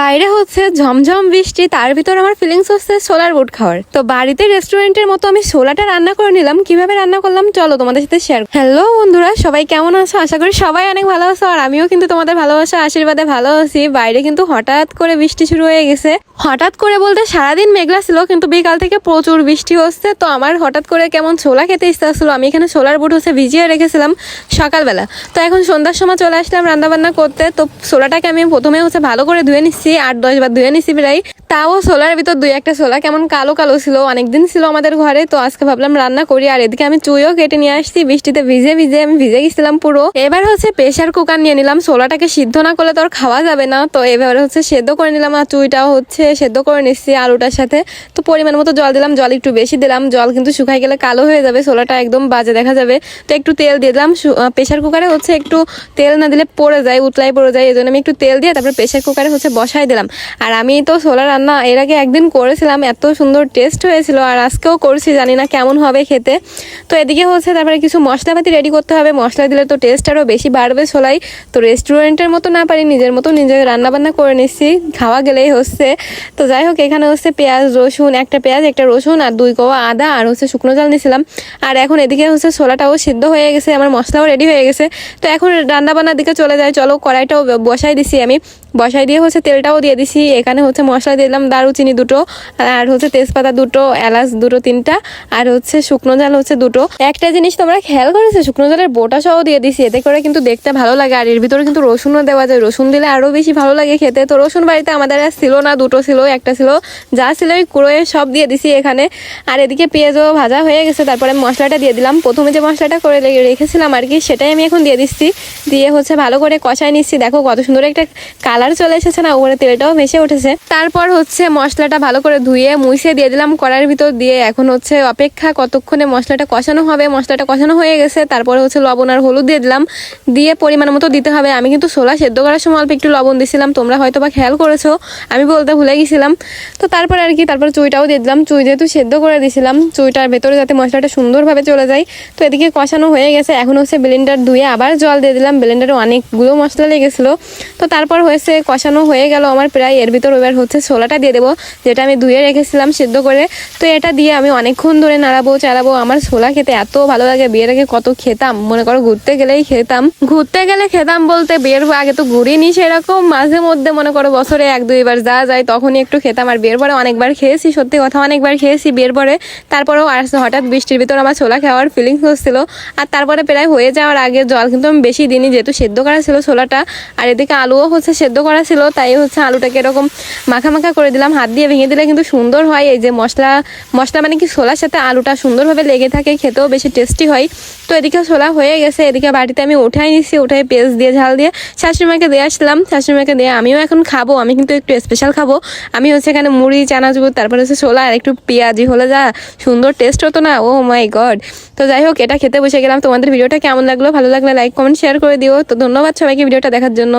বাইরে হচ্ছে ঝমঝম বৃষ্টি, তার ভিতর আমার ফিলিংস হচ্ছে সোলার বুট খাওয়ার। তো বাড়িতে রেস্টুরেন্টের মতো আমি সোলাটা রান্না করে নিলাম, কীভাবে রান্না করলাম চলো তোমাদের সাথে শেয়ার হ্যালো বন্ধুরা, সবাই কেমন আছো? আশা করি সবাই অনেক ভালো আছো, আর আমিও কিন্তু তোমাদের ভালোবাসা আশীর্বাদে ভালো আছি। বাইরে কিন্তু হঠাৎ করে বৃষ্টি শুরু হয়ে গেছে। হঠাৎ করে বলতে সারাদিন মেঘলা ছিল, কিন্তু বিকাল থেকে প্রচুর বৃষ্টি হচ্ছে। তো আমার হঠাৎ করে কেমন ছোলা খেতে ইচ্ছা আসলো আমি এখানে সোলার বুট হচ্ছে ভিজিয়ে রেখেছিলাম সকালবেলা। তো এখন সন্ধ্যার সময় চলে আসলাম রান্নাবান্না করতে। তো সোলাটাকে আমি প্রথমে হচ্ছে ভালো করে ধুয়ে নিচ্ছি। আট, দশ বার ধুয়ে নিচ্ছি প্রায়। তাও সোলার ভিতর দুই একটা সোলা কেমন কালো কালো ছিল, অনেকদিন ছিল আমাদের ঘরে, তো আজকে ভাবলাম রান্না করি। আর এদিকে আমি চুইও কেটে নিয়ে আসছি, বৃষ্টিতে ভিজে ভিজে আমি ভিজে গেছিলাম পুরো। এবার হচ্ছে প্রেশার কুকার নিয়ে নিলাম, সোলাটাকে সিদ্ধ না করলে তো খাওয়া যাবে না। তো এবার হচ্ছে সেদ্ধ করে নিলাম, আর চুইটাও হচ্ছে সেদ্ধ করে নিচ্ছি আলুটার সাথে। তো পরিমাণ মতো জল দিলাম, জল একটু বেশি দিলাম, জল কিন্তু শুকাই গেলে কালো হয়ে যাবে, সোলাটা একদম বাজে দেখা যাবে। তো একটু তেল দিয়ে দিলাম প্রেশার কুকারে হচ্ছে একটু তেল না দিলে পড়ে যায়, উতলাই পড়ে যায় এই জন্য আমি একটু তেল দিয়ে তারপরে প্রেশার কুকারে হচ্ছে বসাই দিলাম। আর আমি তো সোলা রান্না এর আগে একদিন করেছিলাম, এত সুন্দর টেস্ট হয়েছিল আর আজকেও করছি, জানি না কেমন হবে খেতে। তো এদিকে হচ্ছে তারপরে কিছু মশলাপাতি রেডি করতে হবে, মশলা দিলে তো টেস্ট আরও বেশি বাড়বে সোলাই তো রেস্টুরেন্টের মতো না পারি, নিজের মতো নিজে রান্নাবান্না করে নিচ্ছি, খাওয়া গেলেই হচ্ছে। তো যাই হোক, এখানে হচ্ছে পেঁয়াজ, রসুন, একটা পেঁয়াজ, একটা রসুন আর দুই কোয়া আদা আর হচ্ছে শুকনো জল নিয়েছিলাম। আর এখন এদিকে হচ্ছে ছোলাটাও সিদ্ধ হয়ে গেছে, আমার মশলাও রেডি হয়ে গেছে। তো এখন রান্নাবান্নার দিকে চলে যায় চলো কড়াইটাও বসাই দিছি আমি। বসাই দিয়ে হচ্ছে তেলটাও দিয়ে দিছি। এখানে হচ্ছে মশলা দিয়ে দিলাম দারুচিনি দুটো, আর হচ্ছে তেজপাতা দুটো, এলাচ দুটো তিনটা, আর হচ্ছে শুকনো জাল হচ্ছে দুটো। একটা জিনিস তোমরা খেয়াল করেছ, শুকনো জালের বোটা সহ দিয়ে দিছি, এতে করে কিন্তু দেখতে ভালো লাগে, আর এর ভিতরে কিন্তু রসুনও দেওয়া যায়। রসুন দিলে আরও বেশি ভালো লাগে খেতে। তো রসুন বাড়িতে আমাদের আর ছিল না, দুটো ছিল, একটা ছিল, যা ছিল ওই কুড়োয়ে সব দিয়ে দিছি এখানে। আর এদিকে পেঁয়াজও ভাজা হয়ে গেছে, তারপরে মশলাটা দিয়ে দিলাম। প্রথমে যে মশলাটা করে রেখেছিলাম আর কি, সেটাই আমি এখন দিয়ে দিচ্ছি। দিয়ে হচ্ছে ভালো করে কষাই নিচ্ছি। দেখো কত সুন্দর একটা কালার চলে এসেছে না, উপরে তেলটাও ভেসে উঠেছে। তারপর হচ্ছে মশলাটা ভালো করে ধুয়ে মুছে দিয়ে দিলাম কড়ার ভিতর দিয়ে। এখন হচ্ছে অপেক্ষা কতক্ষণে মশলাটা কষানো হবে, মশলাটা কষানো হয়ে গেছে। তারপরে হচ্ছে লবণ আর হলুদ দিয়ে দিলাম। দিয়ে পরিমাণ মতো দিতে হবে। আমি কিন্তু ছোলা সেদ্ধ করার সময় অল্প একটু লবণ দিছিলাম, তোমরা হয়তো বা খেয়াল করেছ, আমি বলতে ভুলে গেছিলাম। তো তারপর আর কি, তারপর চুইটাও দিয়ে দিলাম। চুই যেহেতু সেদ্ধ করে দিয়েছিলাম চুইটার ভেতরে যাতে মশলাটা সুন্দরভাবে চলে যায়। তো এদিকে কষানো হয়ে গেছে। এখন হচ্ছে ব্লেন্ডার ধুয়ে আবার জল দিয়ে দিলাম। ব্লেন্ডারে অনেকগুলো মশলা লেগেছিলো। তো তারপর হয়েছে কষানো হয়ে গেল আমার প্রায়। এর ভিতর এবার হচ্ছে ছোলাটা দিয়ে দেবো, যেটা আমি ধুয়ে রেখেছিলাম সেদ্ধ করে। তো এটা দিয়ে আমি অনেকক্ষণ ধরে নাড়াবো চালাবো আমার ছোলা খেতে এত ভালো লাগে, বিয়ের আগে কত খেতাম। মনে করো ঘুরতে গেলেই খেতাম। ঘুরতে গেলে খেতাম বলতে বিয়ের আগে তো ঘুরিনি সেরকম। মাঝে মধ্যে মনে করো বছরে এক, দুইবার যা যায়, তখনই একটু খেতাম। আর বিয়ের পরে অনেকবার খেয়েছি, সত্যি কথা অনেকবার খেয়েছি বিয়ের পরে। তারপরেও আর হঠাৎ বৃষ্টির ভিতর আমার ছোলা খাওয়ার ফিলিংস হচ্ছিল। আর তারপরে প্রায় হয়ে যাওয়ার আগে জল কিন্তু আমি বেশি দিনই যেহেতু সেদ্ধ করা ছিল ছোলাটা। আর এদিকে আলুও হচ্ছে সেদ্ধ করা ছিল, তাই হচ্ছে আলুটাকে এরকম মাখা মাখা করে দিলাম। হাত দিয়ে ভেঙে দিলে কিন্তু সুন্দর হয়। এই যে মশলা মশলা মানে কি ছোলার সাথে আলুটা সুন্দরভাবে লেগে থাকে, খেতেও বেশি টেস্টি হয়। তো এদিকে ছোলা হয়ে গেছে। এদিকে বাড়িতে আমি উঠাই নিচ্ছি উঠাই পেস্ট দিয়ে, ঝাল দিয়ে। শাশুড়িমাকে দিয়ে আসলাম। শাশুড়িমাকে দিয়ে আমিও এখন খাব, আমি কিন্তু একটু স্পেশাল খাব। আমি হচ্ছে এখানে মুড়ি, চানাচুর, তারপরে হচ্ছে ছোলা আর একটু পেঁয়াজি হলে যা সুন্দর টেস্ট হতো না। ও মাই গড তো যাই হোক, এটা খেতে বসে গেলাম। তোমাদের ভিডিওটা কেমন লাগল? ভালো লাগলে লাইক কমেন্ট শেয়ার করে দিও। তো ধন্যবাদ সবাইকে ভিডিওটা দেখার জন্য।